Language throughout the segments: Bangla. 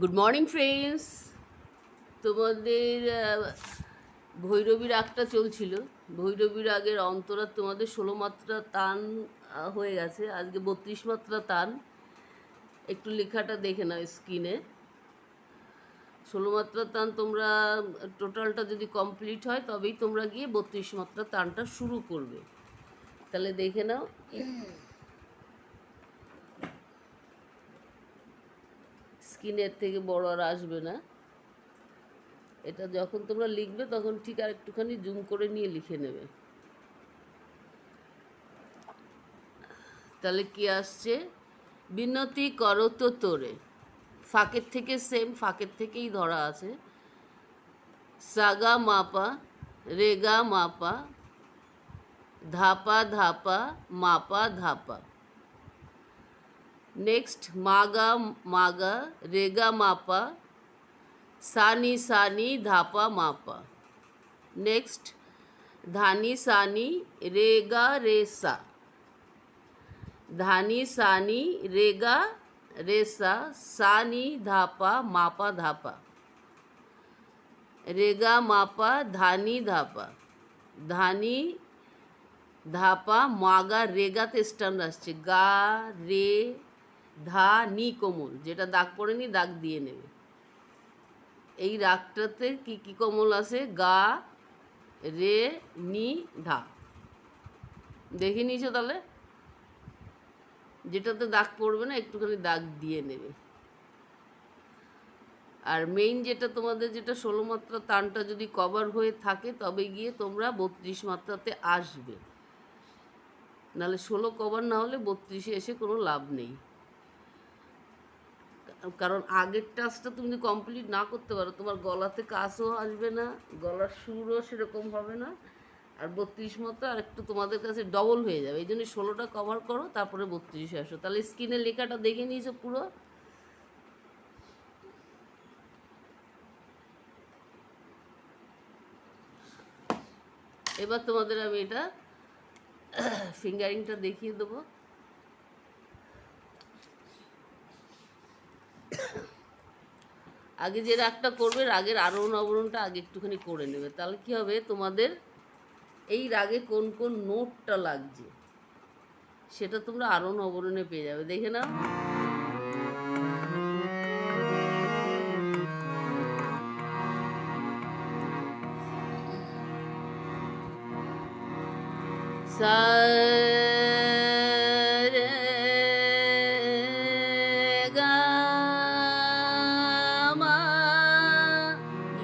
গুড মর্নিং ফ্রেন্ডস তোমাদের ভৈরবী রাগটা চলছিল। ভৈরবী রাগের অন্তরা তোমাদের ষোলো মাত্রা আহ, হয়ে গেছে। আজকে বত্রিশ মাত্রা টান একটু লেখাটা দেখে নাও স্ক্রিনে ষোলো মাত্রা টান তোমরা টোটালটা যদি কমপ্লিট হয় তবেই তোমরা গিয়ে বত্রিশ মাত্রা টানটা শুরু করবে। তাহলে দেখে নাও। স্ক্রিনের থেকে বড় আর আসবে না। এটা যখন তোমরা লিখবে তখন ঠিক আর একটুখানি জুম করে নিয়ে লিখে নেবে। তাহলে কি আসছে? বিনতি করো তো তোরে। ফাঁকের থেকে সেম ফাঁকের থেকেই ধরা আছে। সাগা মাপা, রেগা মাপা, ধাপা ধাপা, মাপা ধাপা। নেক্সট মাগা মাগা রেগা মাপা সানি সানি ধাপা মাপা নেক্সট ধানি সানি রেগা রেসা ধানি সানি রেগা রেসা সানি ধাপা মাপা ধাপা রেগা মাপা ধানি ধাপা ধানি ধাপা মাগা রেগাতে স্টান আসছে গা রে ধা নি কোমল, যেটা দাগ পড়েনি দাগ দিয়ে নেবে। এই রাগটাতে কি কি কোমল আছে? গা, রে, নি, ধা। দেখে নিয়েছো তাহলে? যেটাতে দাগ পড়বে না, একটুখানি দাগ দিয়ে নেবে। আর মেইন যেটা তোমাদের, যেটা ষোলো মাত্রা তানটা যদি কভার হয়ে থাকে, তবে গিয়ে তোমরা বত্রিশ মাত্রাতে আসবে। নাহলে ষোলো কভার না হলে বত্রিশে এসে কোনো লাভ নেই। কারণ আগের টাচটা তুমি কমপ্লিট না করতে পারো। তোমার গলাতে কাজও আসবে না, গলার সুরও সেরকম হবে না। আর বত্রিশ মতো আর একটু তোমাদের কাছে ডবল হয়ে যাবে। এই জন্য ষোলোটা কভার করো, তারপরে বত্রিশে আসো। তাহলে স্ক্রিনে লেখাটা দেখে নিয়েছো পুরো। এবার তোমাদের আমি এটা ফিঙ্গারিংটা দেখিয়ে দেবো। আগে যে রাগটা করবে, রাগের আরোহণ অবরণটা আগে একটুখানি করে নেবে। তাহলে কি হবে? তোমাদের এই রাগে কোন কোন নোটটা লাগছে, সেটা তোমরা আরোহণ অবরণে পেয়ে যাবে। দেখে নাও। সা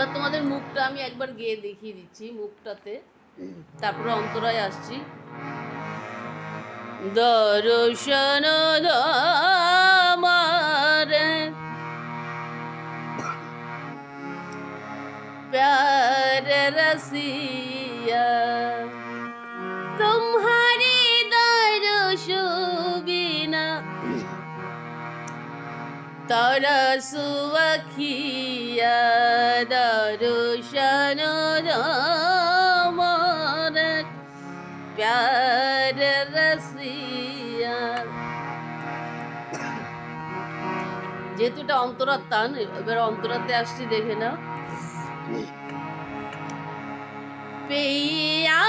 এবার তোমাদের মুখটা আমি একবার গিয়ে দেখিয়ে দিচ্ছি, মুখটাতে। তারপরে অন্তরায় আসছি। দর্শন প্যার রসিয়া। তারা সুয়াখিয়া দর্শন মর প্যার রসিয়া যেহেতু এটা অন্তরত্তান এবার অন্তরাতে আসছি দেখে নাও। পেয়া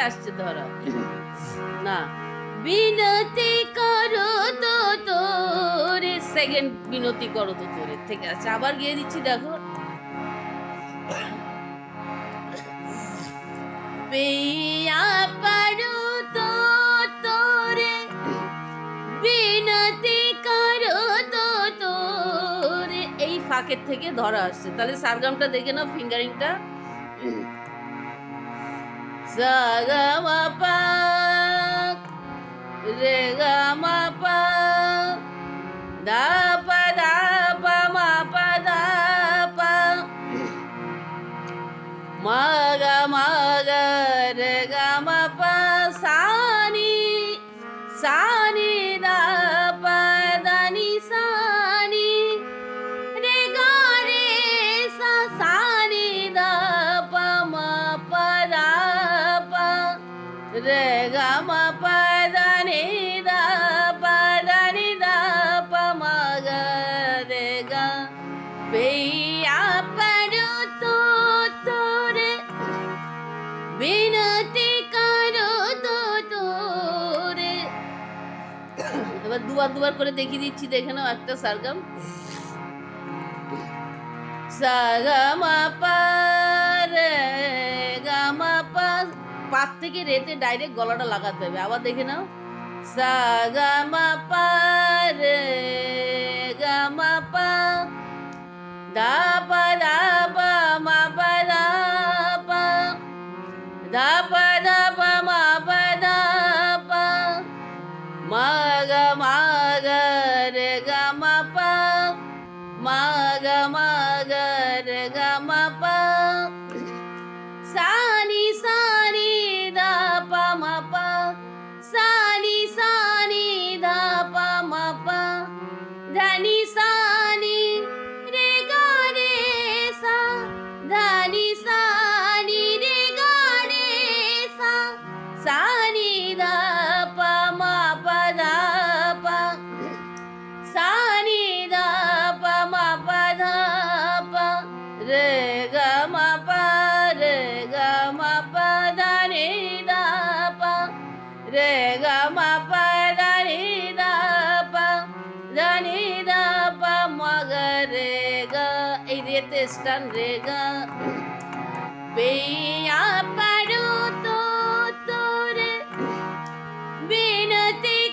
আসছে ধরা। না। বিনতি করো তো তোরে সেকেন্ড বিনতি করো তো তোরের থেকে আছে আবার গিয়ে দিচ্ছি দেখো। পেয়া পারো তো তোরে বিনতি করো তো তোরে। এই ফাঁকের থেকে ধরা আসছে। তাহলে সারগামটা দেখে নাও ফিঙ্গারিংটা সাগামা পা রে রে গা মা পা দা নি দা পা দা নি দা পা মা গা রে পেয়া পড়ো তো তোরে বিনতি করো তো তোরে এবার দুবার দুবার করে দেখিয়ে দিচ্ছি দেখে নাও একটা সারগাম সাগামা পা থেকে রেতে ডাইরেক্ট গলাটা লাগাতে হবে। আবার দেখে নাও। সা, গা, মা, পা, রে, গা, মা, পা, দা, পা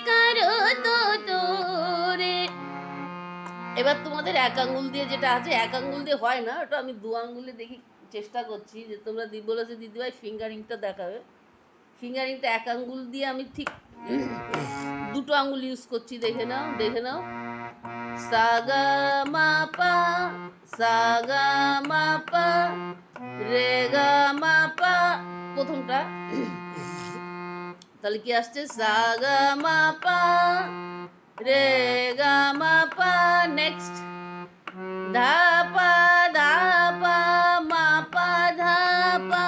করো তো তোরে। এবার তোমাদের এক আঙ্গুল দিয়ে যেটা আছে, এক আঙ্গুল দিয়ে হয় না, ওটা আমি দু আঙ্গুলে দেখি, চেষ্টা করছি যে তোমরা দি, বলেছে দিদিভাই ফিঙ্গারিংটা দেখাবে। ফিঙ্গারিংটা এক আঙ্গুল দিয়ে আমি ঠিক দুটো আঙ্গুল ইউজ করছি, দেখে নাও দেখে নাও। সাগা মা পা সাগা মা পা রে গা মা পা প্রথমটা তাহলে কি আসছে সাগা মা পা রে গা মা পা নেক্সট ধা পা ধা পা মা পা ধা পা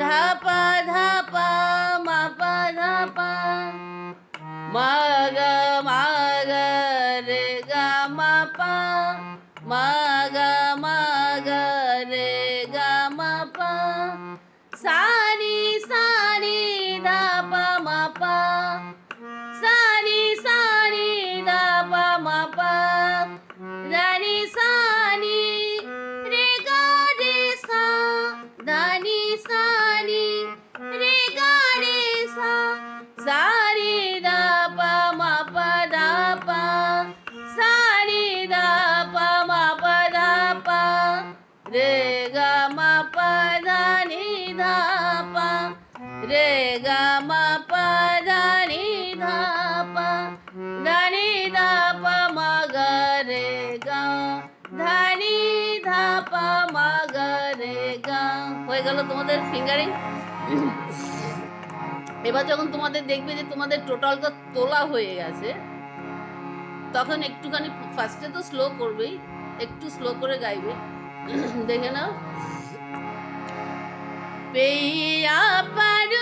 ধা পা ধা পা মা পা ধা পা মা গা মা গা ধানি সানি রে গা রে সা সানি দা পা মা পা দা পা সানি দা পা মা পা দা পা রে গা মা পা ধানি ধা পা রে গা মা পা ধানি ধা পা ধানি ধা পা মা গা রে গা ধানি ধাপা মা গা রে গা হয়ে গেল তোমাদের ফিঙ্গারিং এবার যখন তোমাদের দেখবে যে তোমাদের টোটালটা তোলা হয়ে গেছে, তখন একটুখানি ফার্স্টে তো স্লো করবেই, একটু স্লো করে গাইবে। দেখে নাও। পেয়া পারো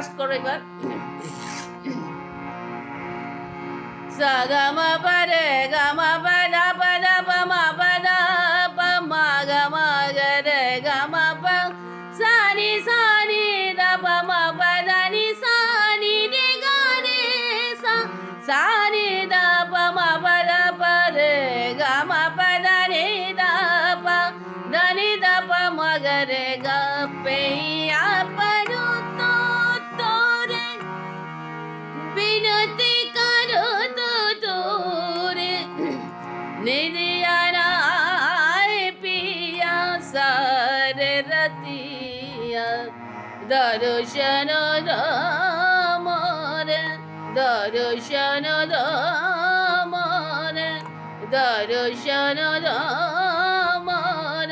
একটু ফাস্ট করো এবার সা মা পরে গ মা দর্শন মর দর্শন মর দর্শন মর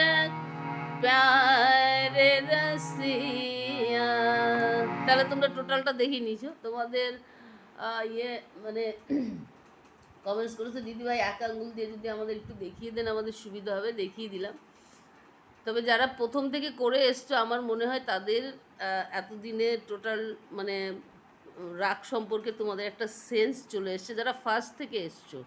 প্যারে রসিয়া। তাহলে তোমরা টোটালটা দেখে নিছো। তোমাদের ইয়ে মানে কমেন্টস করেছে। দিদিভাই এক আঙ্গুল দিয়ে যদি আমাদের একটু দেখিয়ে দেন, আমাদের সুবিধা হবে, দেখিয়ে দিলাম। তবে যারা প্রথম থেকে করে এসছো, আমার মনে হয় তাদের এতদিনে টোটাল মানে রাগ সম্পর্কে তোমাদের একটা সেন্স চলে এসছে। যারা ফার্স্ট থেকে এসছো,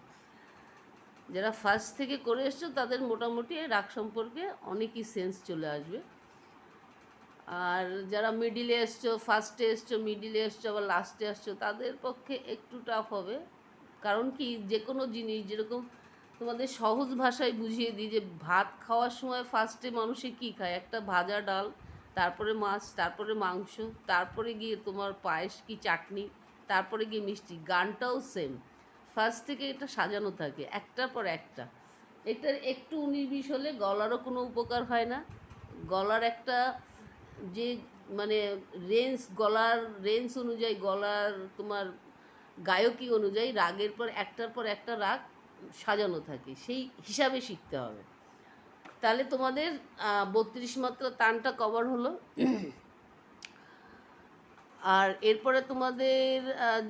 যারা ফার্স্ট থেকে করে এসছো, তাদের মোটামুটি রাগ সম্পর্কে অনেকই সেন্স চলে আসবে। আর যারা মিডিলে এসছো ফার্স্টে এসছো মিডিলে এসছো, আবার লাস্টে আসছো, তাদের পক্ষে একটু টাফ হবে। কারণ কি যে কোনো জিনিস, যেরকম তোমাদের সহজ ভাষায় বুঝিয়ে দিই যে ভাত খাওয়ার সময় ফার্স্টে মানুষে কী খায়? একটা ভাজা ডাল, তারপরে মাছ, তারপরে মাংস, তারপরে গিয়ে তোমার পায়েস কি চাটনি, তারপরে গিয়ে মিষ্টি, গানটাও সেম ফার্স্ট থেকে এটা সাজানো থাকে, একটার পর একটা। এটার একটু উনিশ হলে গলারও কোনো উপকার হয় না। গলার একটা যে মানে রেঞ্জ গলার রেঞ্জ অনুযায়ী, গলার তোমার গায়কী অনুযায়ী রাগের পর একটার পর একটা রাগ সাজানো থাকে, সেই হিসাবে শিখতে হবে। তাহলে তোমাদের বত্রিশ মাত্রা তানটা কভার হলো। আর এরপরে তোমাদের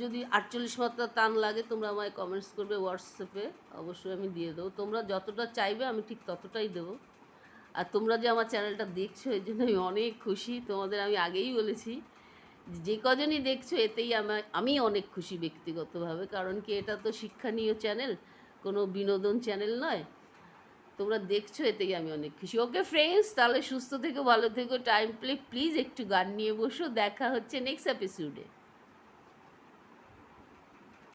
যদি আটচল্লিশ মাত্রা টান লাগে, তোমরা আমায় কমেন্টস করবে হোয়াটসঅ্যাপে অবশ্যই আমি দিয়ে দেবো। তোমরা যতটা চাইবে, আমি ঠিক ততটাই দেবো। আর তোমরা যে আমার চ্যানেলটা দেখছ, এর জন্য আমি অনেক খুশি। তোমাদের আমি আগেই বলেছি, যে কজনই দেখছ, এতেই আমার আমি অনেক খুশি ব্যক্তিগতভাবে। কারণ কি, এটা তো শিক্ষণীয় চ্যানেল। কোনো বিনোদন চ্যানেল নয়। তোমরা দেখছ এতেই আমি অনেক খুশি। ওকে ফ্রেন্ডস তাহলে সুস্থ থেকো, ভালো থেকো টাইম প্লে প্লিজ একটু গান নিয়ে বসো। দেখা হচ্ছে নেক্সট এপিসোডে